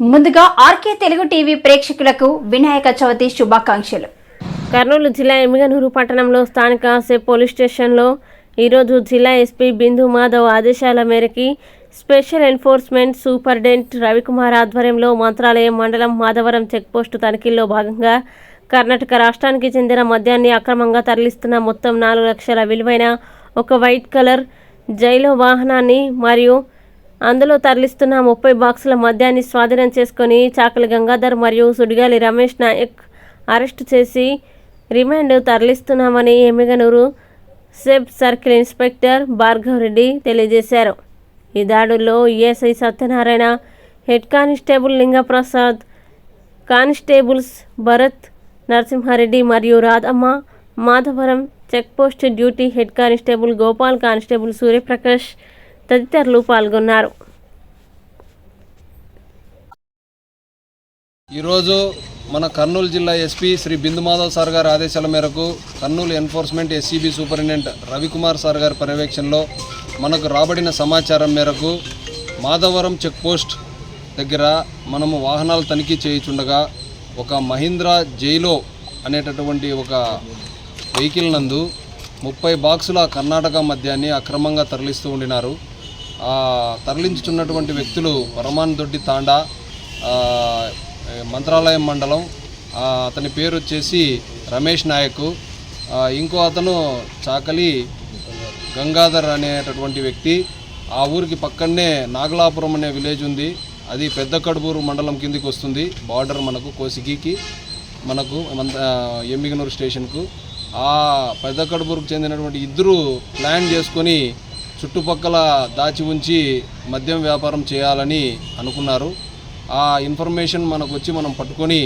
ముందుగా RK Telugu TV ప్రేక్షకులకు వినాయక చవితి శుభాకాంక్షలు. కర్నూలు జిల్లా ఎమ్మిగనూరు పట్టణంలో స్థానిక సెప్ పోలీస్ స్టేషన్లో ఈరోజు జిల్లా ఎస్పీ బిందు మాధవ్ ఆదేశాల మేరకి స్పెషల్ ఎన్ఫోర్స్మెంట్ సూపరింటెండెంట్ రవికుమార్ ఆధ్వర్యంలో మంత్రాలయం మండలం మాధవరం చెక్పోస్టు తనిఖీల్లో భాగంగా కర్ణాటక రాష్ట్రానికి చెందిన మద్యాన్ని అక్రమంగా తరలిస్తున్న మొత్తం నాలుగు లక్షల విలువైన ఒక వైట్ కలర్ జైలో వాహనాన్ని మరియు అందులో తరలిస్తున్న ముప్పై బాక్సుల మద్యాన్ని స్వాధీనం చేసుకొని చాకలి గంగాధర్ మరియు సుడిగాలి రమేష్ నాయక్ అరెస్టు చేసి remand తరలిస్తున్నామని Emmiganur SEB circle inspector Bhargav Reddy తెలియజేశారు. ఈ దాడుల్లో ESI Satyanarayana head constable Lingaprasad constables Bharat Narasimhareddy మరియు Radhamma Madhavaram checkpost duty head constable Gopal constable Suryaprakash తదితరులు పాల్గొన్నారు. ఈరోజు మన కర్నూలు జిల్లా ఎస్పీ శ్రీ బిందు మాధవ్ సార్ గారి ఆదేశాల మేరకు Kurnool enforcement SCB superintendent Ravikumar sir గారి పర్యవేక్షణలో మనకు రాబడిన సమాచారం మేరకు మాధవరం చెక్ పోస్ట్ దగ్గర మనము వాహనాలు తనిఖీ చేయుచుండగా ఒక మహీంద్రా జైలో అనేటటువంటి ఒక వెహికల్ నందు ముప్పై బాక్సుల కర్ణాటక మద్యాన్ని అక్రమంగా తరలిస్తూ ఉండినారు. తరలించుతున్నటువంటి వ్యక్తులు పరమాన్ దొడ్డి తాండా మంత్రాలయం మండలం. అతని పేరు వచ్చేసి రమేష్ నాయక్. ఇంకో అతను చాకలి గంగాధర్ అనేటటువంటి వ్యక్తి. ఆ ఊరికి పక్కనే నాగలాపురం అనే విలేజ్ ఉంది. అది పెద్ద కడుపూరు మండలం కిందికి వస్తుంది. బార్డర్ మనకు కోసిగికి మనకు మంత ఎమ్మిగనూరు స్టేషన్కు. ఆ పెద్ద కడుపూరుకు చెందినటువంటి ఇద్దరు ప్లాన్ చేసుకొని చుట్టుపక్కల దాచి ఉంచి మద్యం వ్యాపారం చేయాలని అనుకున్నారు. ఆ ఇన్ఫర్మేషన్ మనకు వచ్చి మనం పట్టుకొని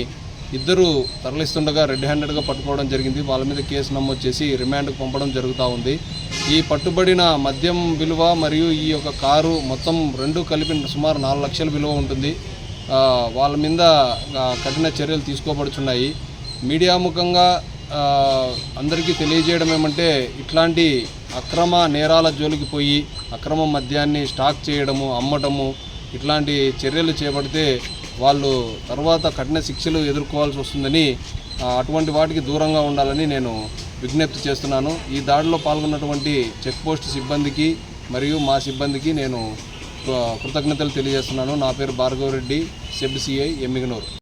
ఇద్దరు తరలిస్తుండగా రెడ్ హ్యాండెడ్గా పట్టుకోవడం జరిగింది. వాళ్ళ మీద కేసు నమోదు చేసి రిమాండ్కు పంపడం జరుగుతూ ఉంది. ఈ పట్టుబడిన మద్యం విలువ మరియు ఈ యొక్క కారు మొత్తం రెండు కలిపి సుమారు నాలుగు లక్షల విలువ ఉంటుంది. వాళ్ళ మీద కఠిన చర్యలు తీసుకోబడుచున్నాయి. మీడియా ముఖంగా అందరికీ తెలియజేయడం ఏమంటే ఇట్లాంటి అక్రమ నేరాల జోలికి పోయి అక్రమ మద్యాన్ని స్టాక్ చేయడము అమ్మటము ఇట్లాంటి చర్యలు చేపడితే వాళ్ళు తర్వాత కఠిన శిక్షలు ఎదుర్కోవాల్సి వస్తుందని అటువంటి వాటికి దూరంగా ఉండాలని నేను విజ్ఞప్తి చేస్తున్నాను. ఈ దాడిలో పాల్గొన్నటువంటి చెక్పోస్ట్ సిబ్బందికి మరియు మా సిబ్బందికి నేను కృ- కృతజ్ఞతలు తెలియజేస్తున్నాను. నా పేరు భార్గవరెడ్డి సెబ్ సిఐ ఎమ్మిగనూరు.